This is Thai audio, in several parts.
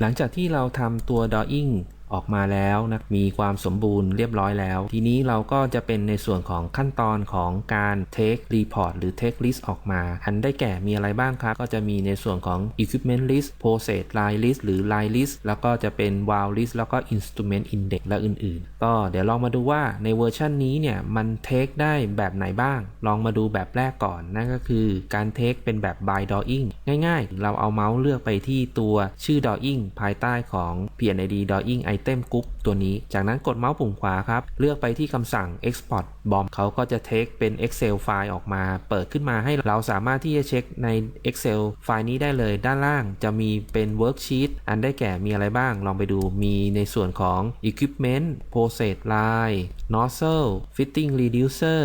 หลังจากที่เราทำตัว drawing ออกมาแล้วนะมีความสมบูรณ์เรียบร้อยแล้ว ทีนี้เราก็จะเป็นในส่วนของขั้นตอนของการ take report หรือ take list ออกมา อันได้แก่มีอะไรบ้างครับ ก็จะมีในส่วนของ equipment list process line list หรือ line list แล้วก็จะเป็น valve list แล้วก็ instrument index และอื่นๆ ก็เดี๋ยวลองมาดูว่าในเวอร์ชันนี้เนี่ยมัน take ได้แบบไหนบ้าง ลองมาดูแบบแรกก่อน นั่นก็คือการ take เป็นแบบ by drawing ง่ายๆ เราเอาเมาส์เลือกไปที่ตัวชื่อ drawing ภายใต้ของ PNID drawing item group ตัวนี้ จากนั้นกดเมาส์ปุ่มขวาครับ เลือกไปที่คำสั่ง export bomb เขาก็จะ take เป็น excel ไฟล์ออกมา เปิดขึ้นมาให้เราสามารถที่จะเช็คใน excel ไฟล์นี้ได้เลย ด้านล่างจะมีเป็น worksheet อันได้แก่มีอะไรบ้าง ลองไปดูมีในส่วนของ equipment process line nozzle fitting reducer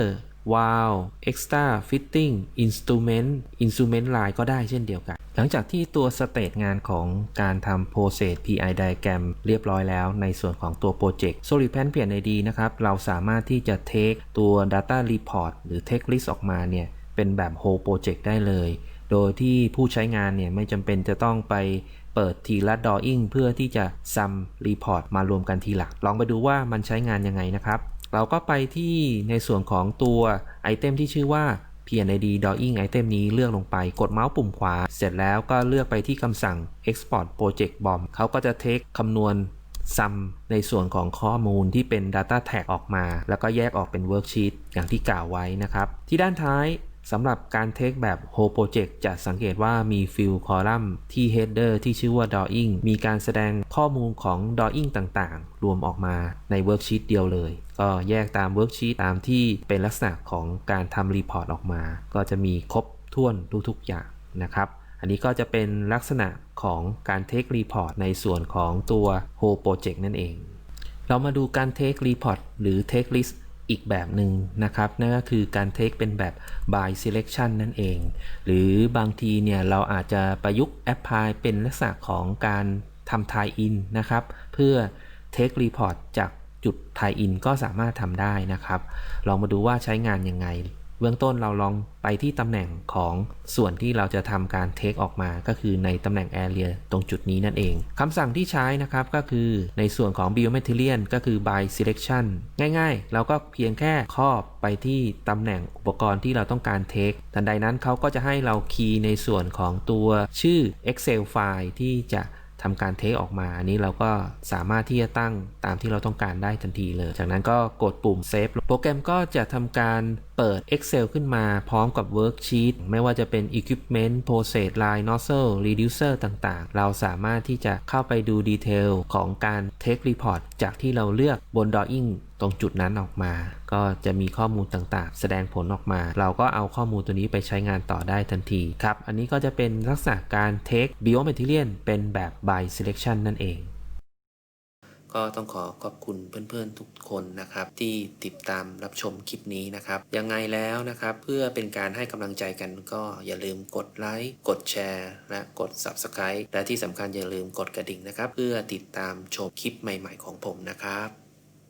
wow extra fitting instrument instrument line ก็ได้เช่นเดียวกัน หลังจากที่ตัวสเตตงานของการทำ process PI diagram เรียบร้อยแล้วในส่วนของตัวโปรเจกต์ SolidPlan เปลี่ยน ID นะครับ เราสามารถที่จะ take ตัว data report หรือ take list ออกมาเนี่ย เป็นแบบ whole project ได้เลย โดยที่ผู้ใช้งานเนี่ยไม่จำเป็นจะต้องไปเปิดทีละ drawing เพื่อที่จะ sum report มารวมกันทีหลัก ลองไปดูว่ามันใช้งานยังไงนะครับ เราก็ไปที่ในส่วนของตัวไอเทมที่ชื่อว่า PNID drawing item นี้เลือกลงไปกดเมาส์ปุ่มขวา เสร็จแล้วก็เลือกไปที่คำสั่ง export project bomb เขาก็จะเทคคำนวณซัมในส่วนของข้อมูลที่เป็น Data Tag ออกมา แล้วก็แยกออกเป็น Worksheet อย่างที่กล่าวไว้นะครับ ที่ด้านท้าย สำหรับการเทคแบบ Whole Project จะสังเกตว่ามี Field Column ที่ Header ที่ชื่อว่า Drawing มีการแสดงข้อมูลของ Drawing ต่างๆ รวมออกมาใน Worksheet เดียวเลย ก็แยกตาม Worksheet ตามที่เป็นลักษณะของการทำ Report ออกมา ก็จะมีครบถ้วนทุกๆอย่างนะครับ อันนี้ก็จะเป็นลักษณะของการ Take Report ในส่วนของตัว Whole Project นั่นเอง เรามาดูการ Take Report หรือ Take List อีกแบบหนึ่งนะครับ นั่นก็คือการเทคเป็นแบบ by selection นั่นเอง หรือบางทีเนี่ยเราอาจจะประยุกต์ apply เป็นลักษณะของการทำ tie in นะครับ เพื่อ Take Report จากจุด tie in ก็สามารถทำได้นะครับ ลองมาดูว่าใช้งานยังไง เบื้องต้นเราลองไปที่ตำแหน่งของส่วนที่เราจะทำการเทคออกมาก็คือในตำแหน่ง Area ตรงจุดนี้นั่นเองคำสั่งที่ใช้นะครับก็คือในส่วนของ Biomaterial ก็คือ by selection ง่ายๆ เราก็เพียงแค่ครอบไปที่ตำแหน่งอุปกรณ์ที่เราต้องการเทคทันใดนั้นเขาก็จะให้เราคีย์ในส่วนของตัวชื่อ Excel ไฟล์ที่จะ ทำการเทคออกมา อันนี้เราก็สามารถที่จะตั้งตามที่เราต้องการได้ทันทีเลย จากนั้นก็กดปุ่มเซฟโปรแกรมก็จะทำการเปิด Excel ขึ้นมาพร้อมกับ Worksheet ไม่ว่าจะเป็น Equipment Process Line Nozzle Reducer ต่างๆ เราสามารถที่จะเข้าไปดูดีเทลของการ Take Report จากที่เราเลือกบน Drawing ตรงจุดนั้นออกมา ก็จะมีข้อมูลต่างๆ แสดงผลออกมา เราก็เอาข้อมูลตัวนี้ไปใช้งานต่อได้ทันทีครับ อันนี้ก็จะเป็นลักษณะการ Take Biomaterial เป็นแบบ by selection นั่นเอง ก็ต้องขอขอบคุณเพื่อนๆทุกคนนะครับ ที่ติดตามรับชมคลิปนี้นะครับ ยังไงแล้วนะครับ เพื่อเป็นการให้กำลังใจกันก็อย่าลืมกดไลค์กดแชร์และกด Subscribe และที่สำคัญอย่าลืมกดกระดิ่งนะครับ เพื่อติดตามชมคลิปใหม่ ๆ ของผมนะครับ